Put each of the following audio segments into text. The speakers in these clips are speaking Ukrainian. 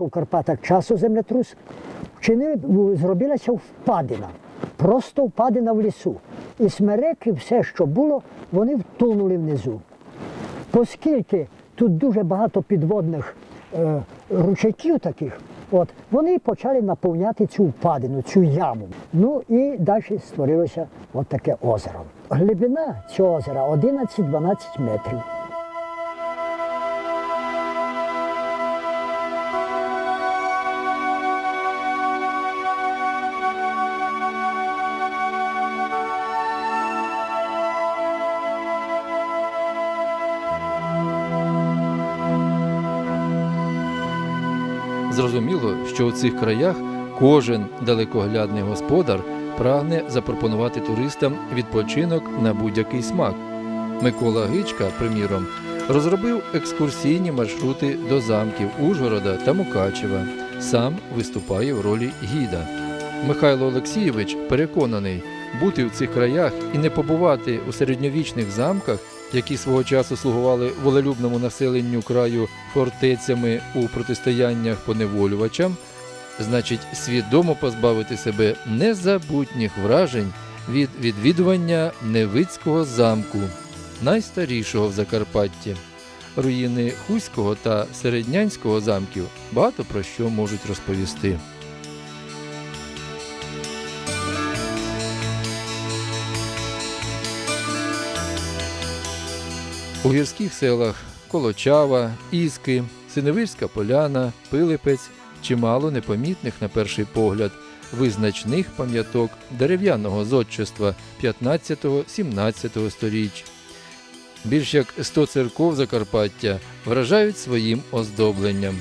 У Карпатах часу землетрус вчинили, зробилася впадина. Просто впадина в лісу. І смереки, все, що було, вони втонули внизу. Оскільки тут дуже багато підводних е, ручейків таких, от, вони почали наповняти цю впадину, цю яму. Ну і далі створилося от таке озеро. Глибина цього озера 11-12 метрів. Зрозуміло, що у цих краях кожен далекоглядний господар прагне запропонувати туристам відпочинок на будь-який смак. Микола Гичка, приміром, розробив екскурсійні маршрути до замків Ужгорода та Мукачева. Сам виступає в ролі гіда. Михайло Олексійович переконаний, бути в цих краях і не побувати у середньовічних замках, які свого часу слугували волелюбному населенню краю фортецями у протистояннях поневолювачам, значить свідомо позбавити себе незабутніх вражень від відвідування Невицького замку, найстарішого в Закарпатті. Руїни Хуського та Середнянського замків багато про що можуть розповісти. У гірських селах Колочава, Іски, Синевирська поляна, Пилипець чимало непомітних на перший погляд визначних пам'яток дерев'яного зодчества 15-17 сторіч. Більш як 100 церков Закарпаття вражають своїм оздобленням.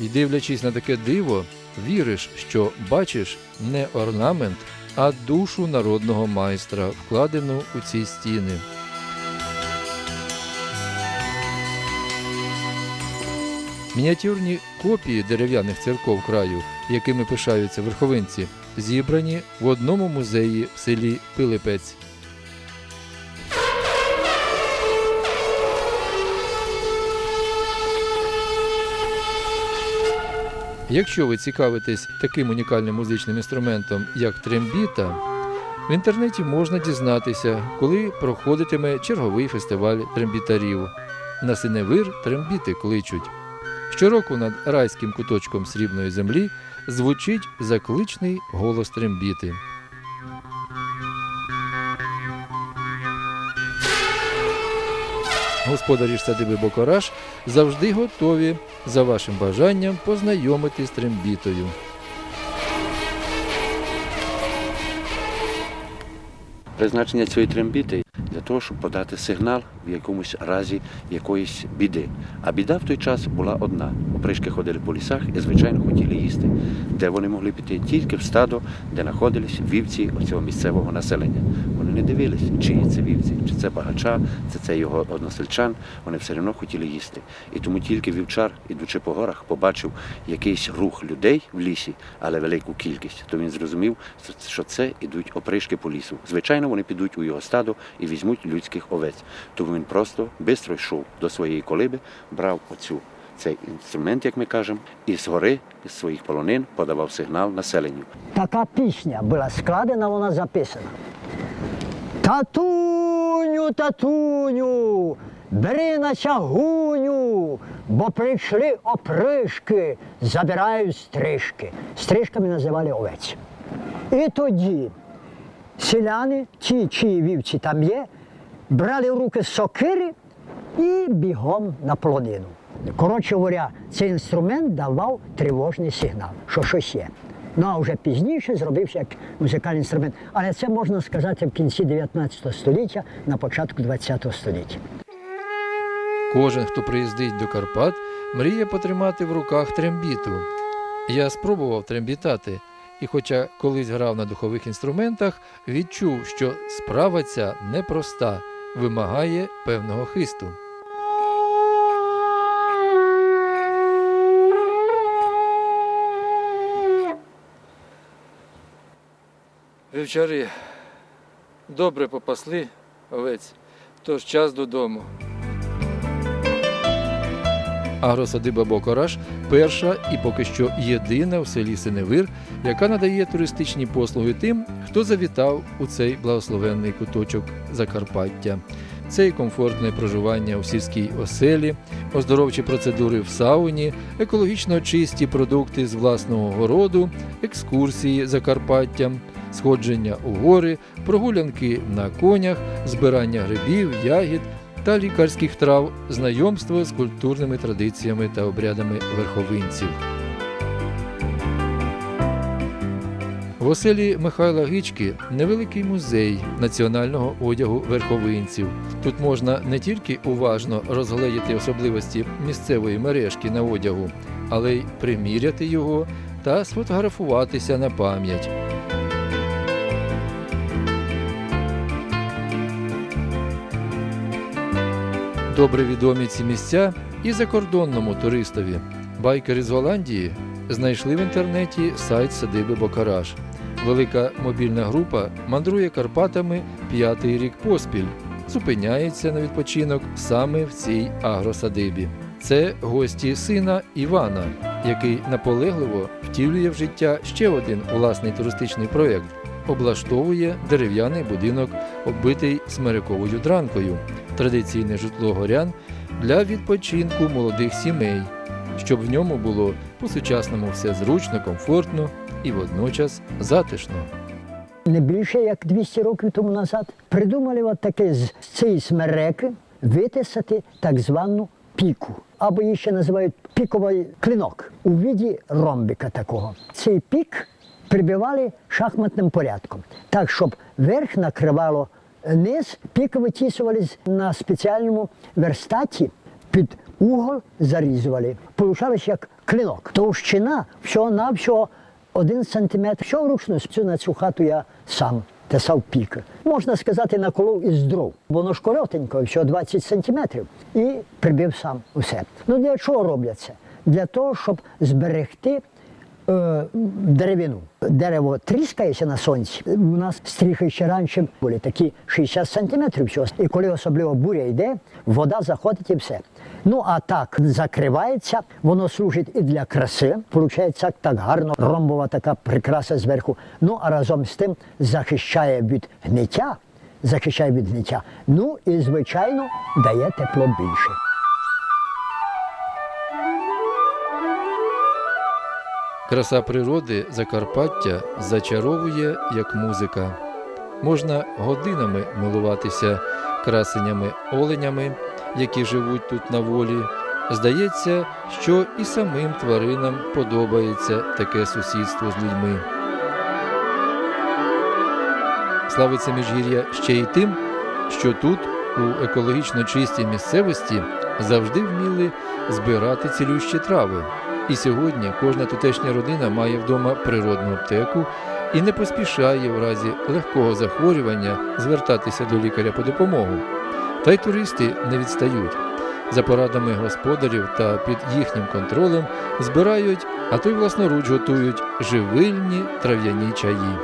І дивлячись на таке диво, віриш, що бачиш не орнамент, а душу народного майстра, вкладену у ці стіни. Мініатюрні копії дерев'яних церков краю, якими пишаються верховинці, зібрані в одному музеї в селі Пилипець. Якщо ви цікавитесь таким унікальним музичним інструментом, як трембіта, в інтернеті можна дізнатися, коли проходитиме черговий фестиваль трембітарів. На синевир трембіти кличуть. Щороку над райським куточком срібної землі звучить закличний голос трембіти. Господарі садиби Бокораш завжди готові за вашим бажанням познайомити з трембітою. Призначення цієї трембіти для того, щоб подати сигнал в якомусь разі якоїсь біди. А біда в той час була одна. Опришки ходили по лісах і, звичайно, хотіли їсти, де вони могли піти тільки в стадо, де знаходились вівці оцього місцевого населення. Вони не дивились, чиї це вівці, чи це багача, чи це його односельчан. Вони все одно хотіли їсти. І тому тільки вівчар, ідучи по горах, побачив якийсь рух людей в лісі, але велику кількість, то він зрозумів, що це ідуть опришки по лісу. Звичайно, вони підуть у його стадо і візьмуть людських овець. Тому він просто швидко йшов до своєї колиби, брав оцю. Цей інструмент, як ми кажемо, і згори з своїх полонин подавав сигнал населенню. Така пісня була складена, вона записана. Татуню, татуню, бери на чагуню, бо прийшли опришки, забирають стрижки. Стрижками називали овець. І тоді селяни, ті, чиї вівці там є, брали в руки сокири і бігом на полонину. Коротше говоря, цей інструмент давав тривожний сигнал, що щось є. Ну а вже пізніше зробився як музикальний інструмент. Але це можна сказати в кінці 19 століття, на початку 20 століття. Кожен, хто приїздить до Карпат, мріє потримати в руках трембіту. Я спробував трембітати, і хоча колись грав на духових інструментах, відчув, що справа ця непроста, вимагає певного хисту. Вівчари добре попасли овець, тож час додому. Агросадиба Бокораш перша і поки що єдина в селі Синевир, яка надає туристичні послуги тим, хто завітав у цей благословенний куточок Закарпаття. Це і комфортне проживання у сільській оселі, оздоровчі процедури в сауні, екологічно чисті продукти з власного городу, екскурсії Закарпаттям, сходження у гори, прогулянки на конях, збирання грибів, ягід та лікарських трав, знайомство з культурними традиціями та обрядами верховинців. В оселі Михайла Гички невеликий музей національного одягу верховинців. Тут можна не тільки уважно розгледіти особливості місцевої мережки на одягу, але й приміряти його та сфотографуватися на пам'ять. Добре відомі ці місця і закордонному туристові. Байкери з Голландії знайшли в інтернеті сайт садиби Бокараш. Велика мобільна група мандрує Карпатами п'ятий рік поспіль, зупиняється на відпочинок саме в цій агросадибі. Це гості сина Івана, який наполегливо втілює в життя ще один власний туристичний проєкт. Облаштовує дерев'яний будинок, оббитий смириковою дранкою, традиційне житло горян для відпочинку молодих сімей, щоб в ньому було по-сучасному все зручно, комфортно і водночас затишно. Не більше як 200 років тому назад придумали от таке з цієї смереки витисати так звану піку. Або її ще називають піковий клинок у віді ромбика такого. Цей пік прибивали шахматним порядком, так щоб верх накривало низ, пік витісувались на спеціальному верстаті під угол зарізували. Получалось як клинок. Товщина всього-навсього один сантиметр. Що вручну на цю хату я сам тесав піки. Можна сказати, наколов із дров. Воно ж коротенько, всього 20 сантиметрів. І прибив сам усе. Ну для чого роблять це? Для того, щоб зберегти е, деревину. Дерево тріскається на сонці. У нас стріхи ще раніше були такі 60 сантиметрів. І коли особливо буря йде, вода заходить і все. Ну а так закривається, воно служить і для краси. Получається так гарно, ромбова така прикраса зверху. Ну а разом з тим захищає від гниття, захищає від гниття. Ну і звичайно дає тепло більше. Краса природи Закарпаття зачаровує як музика. Можна годинами милуватися красенями оленями, які живуть тут на волі. Здається, що і самим тваринам подобається таке сусідство з людьми. Славиться міжгір'я ще й тим, що тут, у екологічно чистій місцевості, завжди вміли збирати цілющі трави. І сьогодні кожна тутешня родина має вдома природну аптеку і не поспішає в разі легкого захворювання звертатися до лікаря по допомогу. Та й туристи не відстають. За порадами господарів та під їхнім контролем збирають, а то й власноруч готують живильні трав'яні чаї.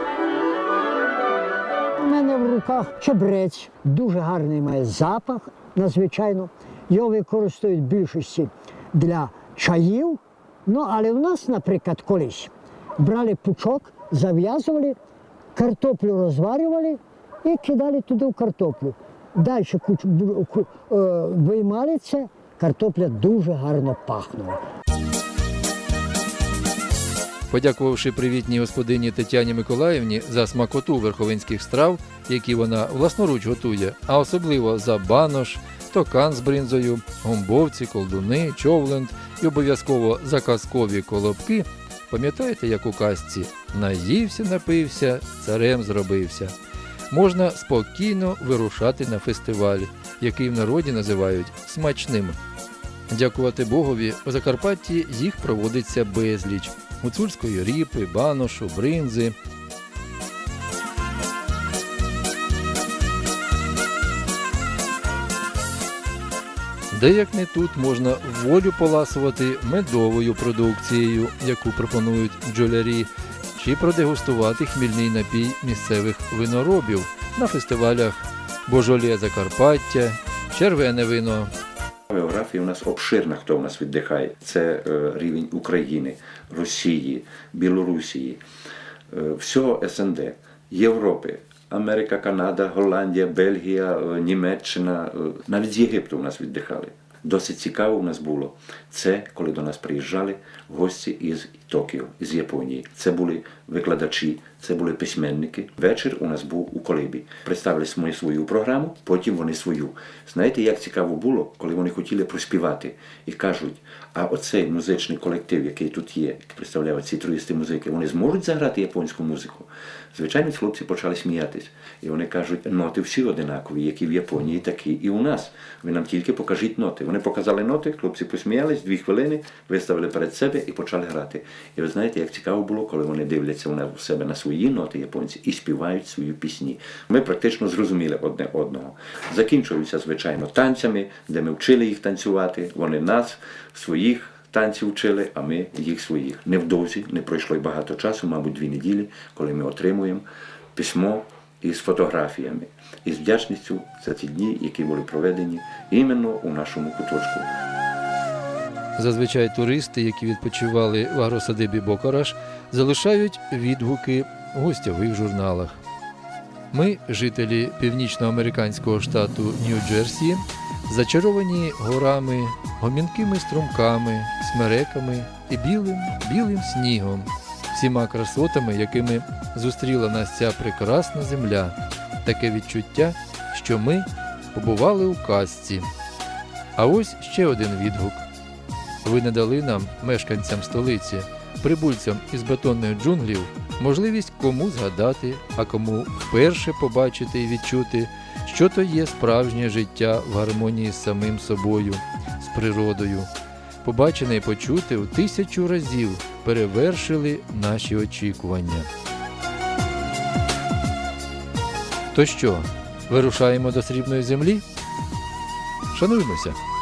У мене в руках чебрець, дуже гарний має запах, надзвичайно. Його використовують в більшості для чаїв. Ну, але в нас, наприклад, колись брали пучок, зав'язували, картоплю розварювали і кидали туди в картоплю. Далі е, виймали це, картопля дуже гарно пахнула. Подякувавши привітній господині Тетяні Миколаївні за смакоту верховинських страв, які вона власноруч готує, а особливо за банош, токан з бринзою, гомбовці, колдуни, човленд і обов'язково заказкові колобки, пам'ятаєте, як у казці наївся, напився, царем зробився. Можна спокійно вирушати на фестиваль, який в народі називають смачним. Дякувати Богові, у Закарпатті їх проводиться безліч гуцульської ріпи, баношу, бринзи. Де як не тут можна волю поласувати медовою продукцією, яку пропонують бджолярі, чи продегустувати хмільний напій місцевих виноробів на фестивалях Божолє Закарпаття, червене вино, Географія у нас обширна, хто у нас віддихає. Це е, рівень України, Росії, Білорусії, е, всього СНД, Європи. Америка, Канада, Голландія, Бельгія, е, Німеччина, е, навіть з Єгипту у нас віддихали. Досить цікаво у нас було. Це коли до нас приїжджали гості із Токіо, із Японії. Це були викладачі, це були письменники. Вечір у нас був у колибі. Представили ми свою програму, потім вони свою. Знаєте, як цікаво було, коли вони хотіли проспівати і кажуть, а оцей музичний колектив, який тут є, представляє ці туристи музики, вони зможуть заграти японську музику. Звичайно, хлопці почали сміятись. І вони кажуть, ноти всі одинакові, які в Японії, такі і у нас. Ви нам тільки покажіть ноти. Вони показали ноти, хлопці посміялись, дві хвилини, виставили перед себе і почали грати. І ви знаєте, як цікаво було, коли вони дивляться в себе на свої ноти японці і співають свої пісні. Ми практично зрозуміли одне одного. Закінчуються, звичайно, танцями, де ми вчили їх танцювати. Вони нас своїх танців вчили, а ми їх своїх. Невдовзі не пройшло й багато часу, мабуть, дві неділі, коли ми отримуємо письмо із фотографіями, і з вдячністю за ті дні, які були проведені іменно у нашому куточку. Зазвичай туристи, які відпочивали в агросадибі Бокараш, залишають відгуки у гостьових журналах. Ми, жителі північноамериканського штату Нью-Джерсі, зачаровані горами, гомінкими струмками, смереками і білим, білим снігом, всіма красотами, якими зустріла нас ця прекрасна земля, таке відчуття, що ми побували у казці. А ось ще один відгук. Ви не дали нам, мешканцям столиці, прибульцям із бетонних джунглів, можливість кому згадати, а кому вперше побачити і відчути, що то є справжнє життя в гармонії з самим собою, з природою. Побачене і почути у тисячу разів перевершили наші очікування. То що, вирушаємо до срібної землі? Шануймося!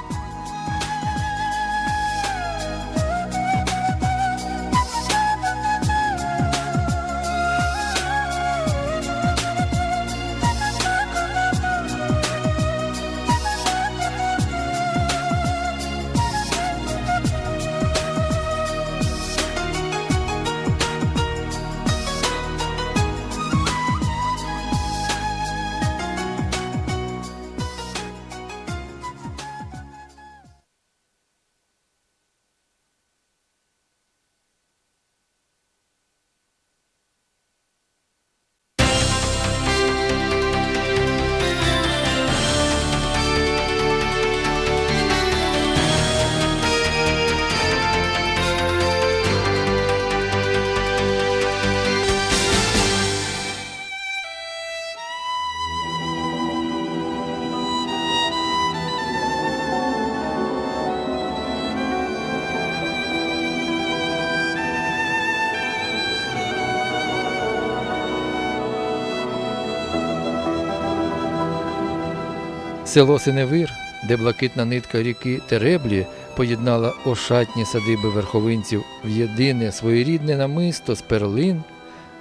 Село Синевир, де блакитна нитка ріки Тереблі поєднала ошатні садиби верховинців в єдине своєрідне намисто з перлин,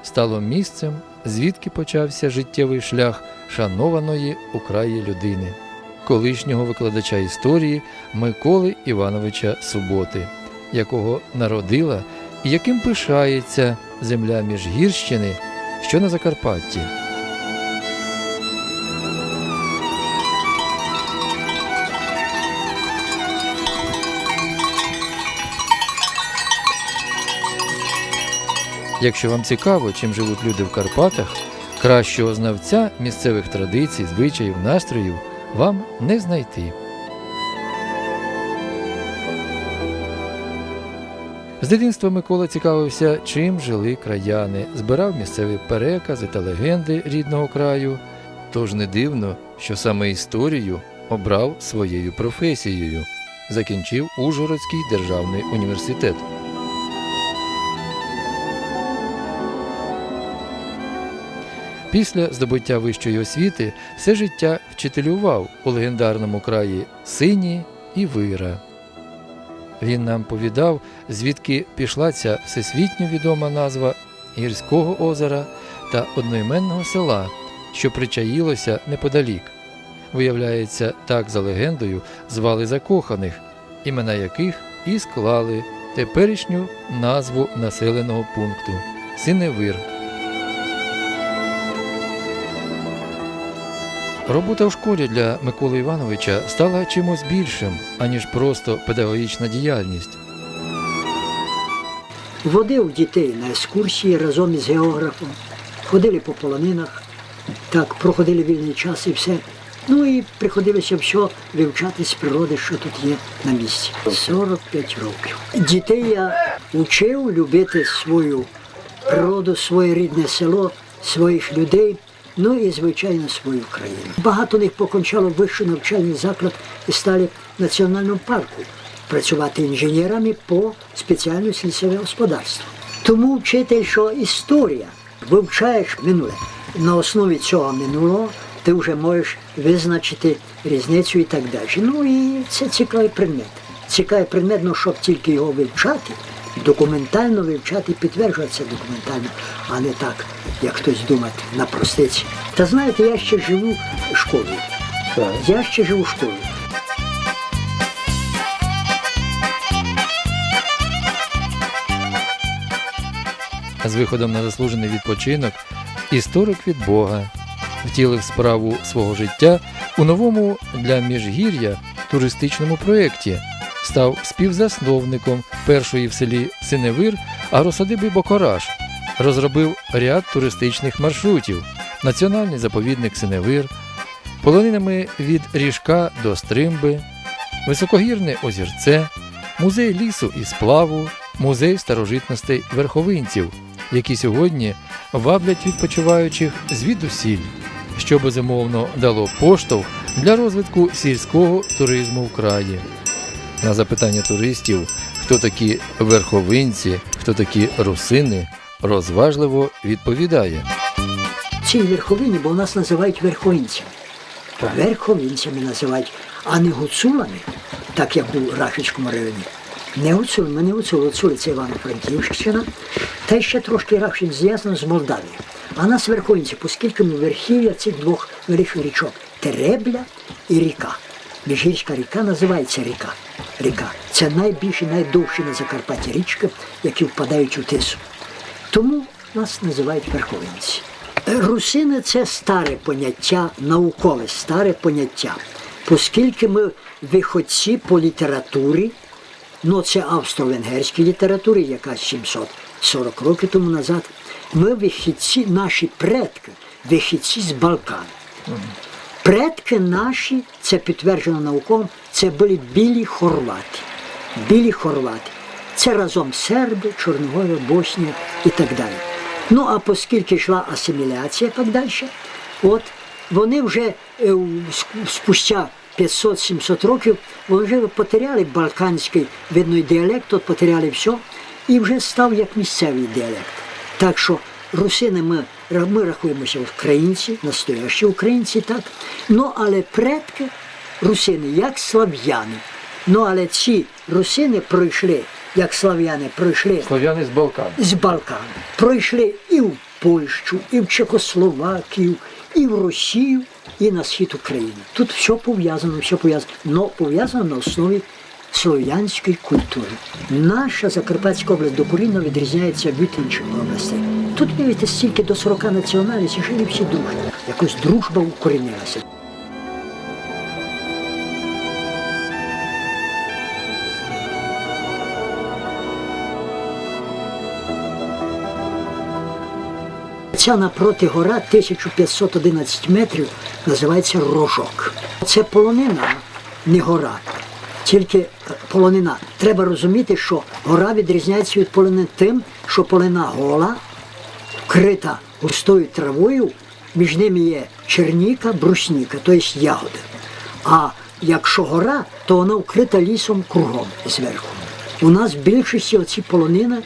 стало місцем, звідки почався життєвий шлях шанованої у краї людини, колишнього викладача історії Миколи Івановича Суботи, якого народила і яким пишається земля Міжгірщини, що на Закарпатті. Якщо вам цікаво, чим живуть люди в Карпатах, кращого знавця місцевих традицій, звичаїв, настроїв вам не знайти. З дитинства Микола цікавився, чим жили краяни, збирав місцеві перекази та легенди рідного краю. Тож не дивно, що саме історію обрав своєю професією, закінчив Ужгородський державний університет. Після здобуття вищої освіти все життя вчителював у легендарному краї Сині і Вира. Він нам повідав, звідки пішла ця всесвітньо відома назва гірського озера та одноіменного села, що причаїлося неподалік. Виявляється, так за легендою звали закоханих, імена яких і склали теперішню назву населеного пункту Синевир. Робота в школі для Миколи Івановича стала чимось більшим, аніж просто педагогічна діяльність. Водив дітей на екскурсії разом із географом, ходили по полонинах, так, проходили вільний час і все. Ну і приходилося все вивчати з природи, що тут є на місці. 45 років. Дітей я вчив любити свою природу, своє рідне село, своїх людей, ну і, звичайно, свою країну. Багато них покончало вищий навчальний заклад і стали в національному парку працювати інженерами по спеціальності лісове господарство. Тому вчитель, що історія, вивчаєш минуле. На основі цього минулого ти вже можеш визначити різницю і так далі. Ну і це цікавий предмет. Цікавий предмет, ну, щоб тільки його вивчати, документально вивчати, підтверджуватися документально, а не так, як хтось думає, на простиці. Та знаєте, я ще живу школою. Я ще живу школою. З виходом на заслужений відпочинок історик від Бога втілив справу свого життя у новому для міжгір'я туристичному проєкті, став співзасновником першої в селі Синевир агросадиби Бокораж, розробив ряд туристичних маршрутів, національний заповідник Синевир, полонинами від Ріжка до Стримби, високогірне озірце, музей лісу і сплаву, музей старожитностей верховинців, які сьогодні ваблять відпочиваючих звідусіль, що безумовно дало поштовх для розвитку сільського туризму в краї. На запитання туристів, хто такі верховинці, хто такі русини, розважливо відповідає. Ці верховині, бо нас називають верховинцями. Верховинцями називають, а не гуцулами, так як у Рахівському районі. Не гуцули, ми не гуцули, гуцули це Івано-Франківщина, та ще трошки Рахів зв'язано з Молдавією. А нас верховинці, оскільки ми верхів'я цих двох великих річок Теребля і ріка. Міжгірська ріка називається ріка. Ріка. Це найбільші, найдовші на Закарпатті річки, які впадають у тису. Тому нас називають верховинці. Русини це старе поняття, наукове старе поняття. Оскільки ми виходці по літературі, ну це австро-венгерській літературі, яка 740 років тому назад, ми вихідці, наші предки, вихідці з Балкану. Предки наші, це підтверджено науково, це були білі хорвати. Білі хорвати. Це разом серби, Чорногорія, Боснія і так далі. Ну а оскільки йшла асиміляція так далі, от вони вже е, спустя 500-700 років вони вже потеряли балканський видно, діалект, от потеряли все, і вже став як місцевий діалект. Так що русини ми, ми рахуємося українці, настоящі українці, так. Ну, але предки русини, як слав'яни. Ну, але ці русини пройшли, як слав'яни пройшли Слов'яни з Балкан. з Балкану. Пройшли і в Польщу, і в Чехословакію, і в Росію, і на схід України. Тут все пов'язано, все пов'язано, але пов'язано на основі слов'янської культури. Наша Закарпатська область докорінно відрізняється від інших областей. Тут виявити стільки до 40 національностей, жили всі дружні. Якось дружба укорінилася. Ця напроти гора 1511 метрів називається Рожок. Це полонина, не гора, тільки е, полонина. Треба розуміти, що гора відрізняється від полонини тим, що полина гола, вкрита густою травою, між ними є черніка, брусніка, тобто ягоди. А якщо гора, то вона вкрита лісом кругом зверху. У нас в більшості оці полонина,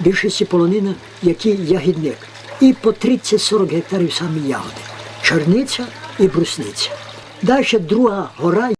більшості полонина, які ягідник. І по 30-40 гектарів самі ягоди. Чорниця і брусниця. Далі друга гора